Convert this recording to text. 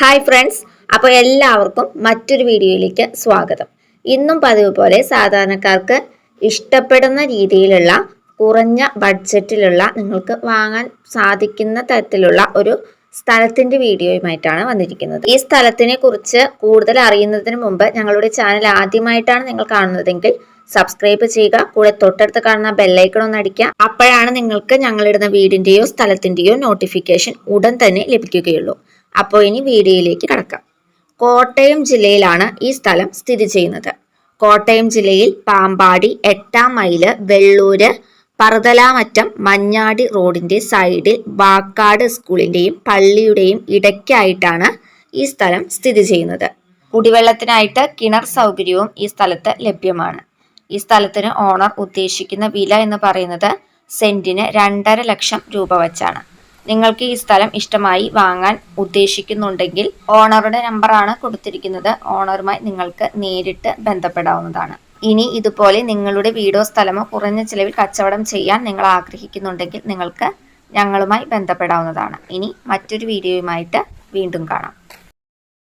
Hi friends അപ്പോൾ എല്ലാവർക്കും മറ്റൊരു വീഡിയോയിലേക്ക് സ്വാഗതം. ഇന്നും പതിവ് പോലെ സാധാരണക്കാർക്ക് ഇഷ്ടപ്പെടുന്ന രീതിയിലുള്ള കുറഞ്ഞ ബഡ്ജറ്റിലുള്ള നിങ്ങൾക്ക് വാങ്ങാൻ സാധിക്കുന്ന തരത്തിലുള്ള ഒരു സ്ഥലത്തിന്റെ വീഡിയോയുമായിട്ടാണ് വന്നിരിക്കുന്നത്. ഈ സ്ഥലത്തിനെ കുറിച്ച് കൂടുതൽ അറിയുന്നതിന് മുമ്പ് ഞങ്ങളുടെ ചാനൽ ആദ്യമായിട്ടാണ് നിങ്ങൾ കാണുന്നതെങ്കിൽ സബ്സ്ക്രൈബ് ചെയ്യുക കൂടെ തൊട്ടടുത്ത് കാണുന്ന ബെല്ലൈക്കൺ ഒന്ന് അടിക്കുക. അപ്പോഴാണ് നിങ്ങൾക്ക് ഞങ്ങളിടുന്ന വീടിന്റെയോ സ്ഥലത്തിന്റെയോ നോട്ടിഫിക്കേഷൻ ഉടൻ തന്നെ ലഭിക്കുകയുള്ളൂ. അപ്പോൾ ഇനി വീഡിയോയിലേക്ക് കടക്കാം. കോട്ടയം ജില്ലയിലാണ് ഈ സ്ഥലം സ്ഥിതി ചെയ്യുന്നത്. കോട്ടയം ജില്ലയിൽ പാമ്പാടി എട്ടാം മൈൽ വെള്ളൂര് പറതലാമറ്റം മഞ്ഞാടി റോഡിന്റെ സൈഡിൽ വാക്കാട് സ്കൂളിന്റെയും പള്ളിയുടെയും ഇടയ്ക്കായിട്ടാണ് ഈ സ്ഥലം സ്ഥിതി ചെയ്യുന്നത്. കുടിവെള്ളത്തിനായിട്ട് കിണർ സൗകര്യവും ഈ സ്ഥലത്ത് ലഭ്യമാണ്. ഈ സ്ഥലത്തിന് ഓണർ ഉദ്ദേശിക്കുന്ന വില എന്ന് പറയുന്നത് സെന്റിന് രണ്ടര ലക്ഷം രൂപ വച്ചാണ്. നിങ്ങൾക്ക് ഈ സ്ഥലം ഇഷ്ടമായി വാങ്ങാൻ ഉദ്ദേശിക്കുന്നുണ്ടെങ്കിൽ ഓണറുടെ നമ്പറാണ് കൊടുത്തിരിക്കുന്നത്. ഓണറുമായി നിങ്ങൾക്ക് നേരിട്ട് ബന്ധപ്പെടാവുന്നതാണ്. ഇനി ഇതുപോലെ നിങ്ങളുടെ വീടോ സ്ഥലമോ കുറഞ്ഞ ചിലവിൽ കച്ചവടം ചെയ്യാൻ നിങ്ങൾ ആഗ്രഹിക്കുന്നുണ്ടെങ്കിൽ നിങ്ങൾക്ക് ഞങ്ങളുമായി ബന്ധപ്പെടാവുന്നതാണ്. ഇനി മറ്റൊരു വീഡിയോയുമായിട്ട് വീണ്ടും കാണാം.